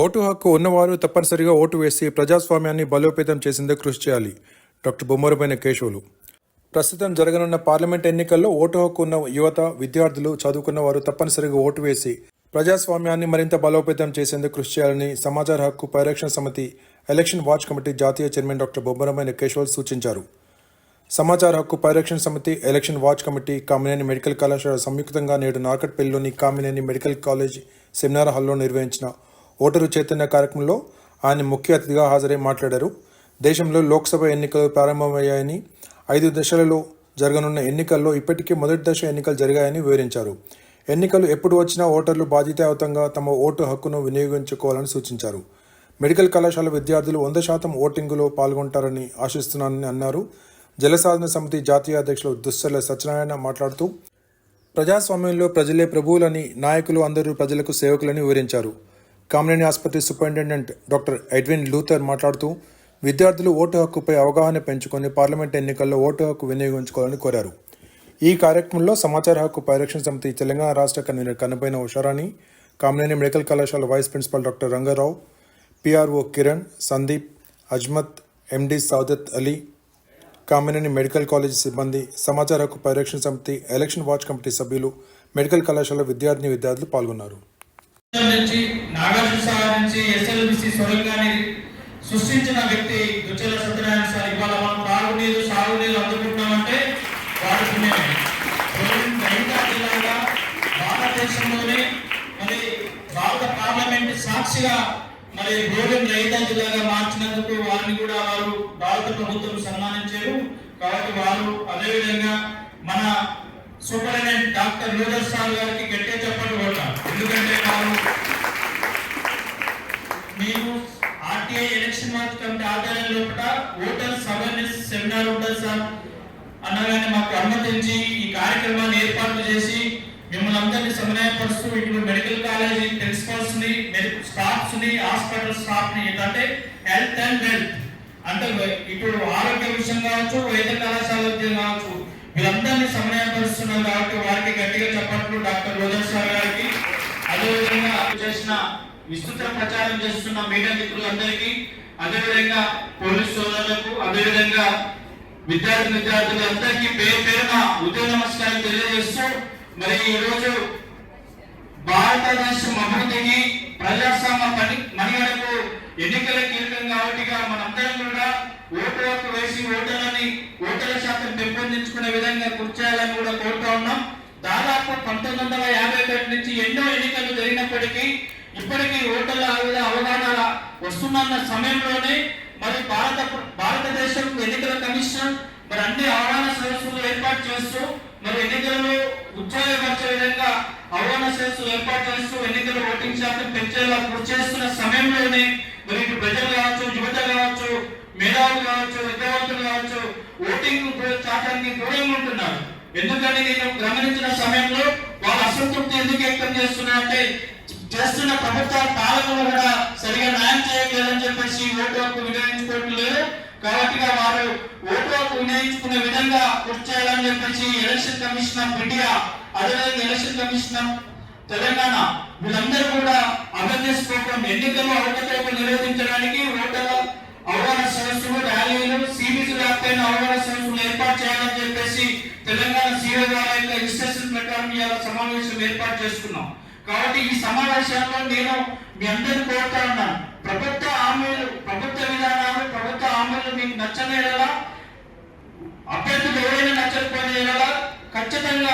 Vote హక్కు ఉన్నవారు తప్పనిసరిగా ఓటు వేసి ప్రజాస్వామ్యాన్ని బలోపేతం చేసేందుకు కృషి చేయాలి. డాక్టర్ బొమ్మరపైన కేశవులు. ప్రస్తుతం జరగనున్న పార్లమెంట్ ఎన్నికల్లో ఓటు హక్కు ఉన్న యువత విద్యార్థులు చదువుకున్న వారు తప్పనిసరిగా ఓటు వేసి ప్రజాస్వామ్యాన్ని మరింత బలోపేతం చేసేందుకు కృషి చేయాలని సమాచార హక్కు పరిరక్షణ సమితి ఎలక్షన్ వాచ్ కమిటీ జాతీయ చైర్మన్ డాక్టర్ బొమ్మరమైన కేశవల్ సూచించారు. సమాచార హక్కు పరిరక్షణ సమితి election watch committee Kamineni medical కళాశాల సంయుక్తంగా నేడు నార్కట్పల్లిలోని కామినేని మెడికల్ కాలేజ్ సెమినార్ హాల్లో నిర్వహించిన ఓటరు చైతన్య కార్యక్రమంలో ఆయన ముఖ్య అతిథిగా హాజరై మాట్లాడారు. దేశంలో లోక్సభ ఎన్నికలు ప్రారంభమయ్యాయని ఐదు దశలలో జరగనున్న ఎన్నికల్లో ఇప్పటికే మొదటి దశ ఎన్నికలు జరిగాయని వివరించారు. ఎన్నికలు ఎప్పుడు వచ్చినా ఓటర్లు బాధ్యతాయుతంగా తమ ఓటు హక్కును వినియోగించుకోవాలని సూచించారు. మెడికల్ కళాశాల విద్యార్థులు వంద శాతం ఓటింగులో పాల్గొంటారని ఆశిస్తున్నానని అన్నారు. జలసాధన సమితి జాతీయ అధ్యక్షులు దుస్సల సత్యనారాయణ మాట్లాడుతూ ప్రజాస్వామ్యంలో ప్రజలే ప్రభువులని నాయకులు అందరూ ప్రజలకు సేవకులని వివరించారు. కామినేని ఆసుపత్రి సూపరింటెండెంట్ డాక్టర్ ఎడ్విన్ లూథర్ మాట్లాడుతూ విద్యార్థులు ఓటు హక్కుపై అవగాహన పెంచుకొని పార్లమెంట్ ఎన్నికల్లో ఓటు హక్కు వినియోగించుకోవాలని కోరారు. ఈ కార్యక్రమంలో సమాచార హక్కు పరిరక్షణ సమితి తెలంగాణ రాష్ట్ర కన్వీనర్ కన్నపైన ఉషారాణి కామినేని మెడికల్ కళాశాల vice principal doctor Rangarao PRO Kiran Sandeep Azmat MD Saudat Ali Kamineni medical college సిబ్బంది సమాచార హక్కు పరిరక్షణ సమితి ఎలక్షన్ వాచ్ కమిటీ సభ్యులు మెడికల్ కళాశాల విద్యార్థిని విద్యార్థులు పాల్గొన్నారు. నుంచి నాగార్జున సాగర్ నుంచి ఎస్ఎల్బిసి సొరంగాన్ని సృష్టించిన వ్యక్తి దుచ్చల సత్యనారాయణ సార్. ఇవాళ మనం తాగునీరు సాగునీరు అందుకుంటున్నామంటే వారి పుణ్యమే. జిల్లాగా భారతదేశంలోనే మరి భారత పార్లమెంట్ సాక్షిగా మరి గోవింద్ రైతా జిల్లాగా మార్చినందుకు వారిని కూడా వారు భారత ప్రభుత్వం సన్మానించారు. కాబట్టి వారు అదేవిధంగా మన సూపరింటెండెంట్ డాక్టర్ నూదర్ సార్ గారికి గట్టి మీరు ఆర్టీఐ ఎలక్షన్ వాచ్ కమిటీ ఆధ్వర్యంలో కూడా ఓటర్స్ అవేర్నెస్ సెమినార్ ఉంటుంది సార్. అన్నగానే మాకు అనుమతించి ఈ కార్యక్రమాన్ని ఏర్పాటు చేసి మిమ్మల్ని అందరినీ సమన్వయపరుస్తూ ఇటు మెడికల్ కాలేజీ ప్రిన్సిపల్స్ని స్టాఫ్స్ని హాస్పిటల్ స్టాఫ్ని ఏంటంటే హెల్త్ అండ్ వెల్త్. అంటే ఇప్పుడు ఆరోగ్య విషయం కావచ్చు వైద్య కళాశాల కావచ్చు వీళ్ళందరినీ సమన్వయపరుస్తున్నారు కాబట్టి వారికి గట్టిగా చెప్పట్లు డాక్టర్ రోజా సార్ గారికి అదేవిధంగా చేసిన విస్తృత ప్రచారం చేస్తున్న మీడియా మిత్రులందరికీ అదేవిధంగా పోలీస్ సోదరులకు అదేవిధంగా విద్యార్థి విద్యార్థులందరికీ పేరు పేరున ఉదయ నమస్కారం తెలియజేస్తూ మరి ఈ రోజు భారతదేశం అభివృద్ధికి ప్రజాస్వామ్య పని మనిగడకు ఎన్నికల కీలకం కాబట్టి మనందరం కూడా ఓటు హక్కు వేసి ఓటర్లని ఓటర్ల శాతం పెంపొందించుకునే విధంగా కృషి చేయాలని కూడా కోరుతా ఉన్నాం. దాదాపు పంతొమ్మిది వందల యాభై సంబంధించి ఎన్నో ఎన్నికలు జరిగినప్పటికీ ఇప్పటికీ ఓటర్ల అవగాహన వస్తున్న సమయంలోనే మరి భారత భారతదేశం ఎన్నికల కమిషన్ మరి అన్ని అవగాహన సదస్సులు ఏర్పాటు చేస్తూ మరి ఎన్నికలలో ఉత్సాహపరిచే విధంగా అవగాహన సదస్సులు ఏర్పాటు చేస్తూ ఎన్నికల ఓటింగ్ శాతం పెంచేలా కృషి చేస్తున్న సమయంలోనే మరి ఇటు ప్రజలు కావచ్చు యువత కావచ్చు మేధావులు కావచ్చు విద్యావంతులు కావచ్చు ఓటింగ్ శాతానికి దూరంగా ఉంటున్నారు. ఎందుకంటే నేను గమనించిన సమయంలో వాళ్ళు అసంతృప్తి ఎందుకు వ్యక్తం చేస్తున్నారంటే చేస్తున్న ప్రభుత్వాలు పాలకులు కూడా సరిగా న్యాయం చేయట్లేదని చెప్పేసి ఓటు హక్కు వినియోగించుకోవట్లేదు లేదు. కాబట్టి వారు ఓటు హక్కు వినియోగించుకునే విధంగా కృషి చేయాలని చెప్పేసి ఎలక్షన్ కమిషన్ ఆఫ్ ఇండియా అదేవిధంగా ఎలక్షన్ కమిషన్ ఆఫ్ తెలంగాణ వీళ్ళందరూ కూడా అవేర్నెస్ ప్రోగ్రామ్ ఎన్నికల్లో అవకతవకలు నిరోధించడానికి ఓటర్ అవగాహన సదస్సులు ర్యాలీలు సిబిసి వ్యాప్తమైన అవగాహన సదస్సులు ఏర్పాటు చేయాలని చెప్పేసి తెలంగాణ సీఓ గారి రిజిస్ట్రేషన్ ప్రకారం ఇవాళ సమావేశం ఏర్పాటు చేసుకున్నాం. కాబట్టి ఈ సమావేశంలో నేను మీ అందరిని కోరుతా ఉన్నాను ప్రభుత్వ హామీలు ప్రభుత్వ విధానాలు ప్రభుత్వ హామీలు మీకు నచ్చనేలా అభ్యర్థులు ఎవరైనా నచ్చకపోయినా ఖచ్చితంగా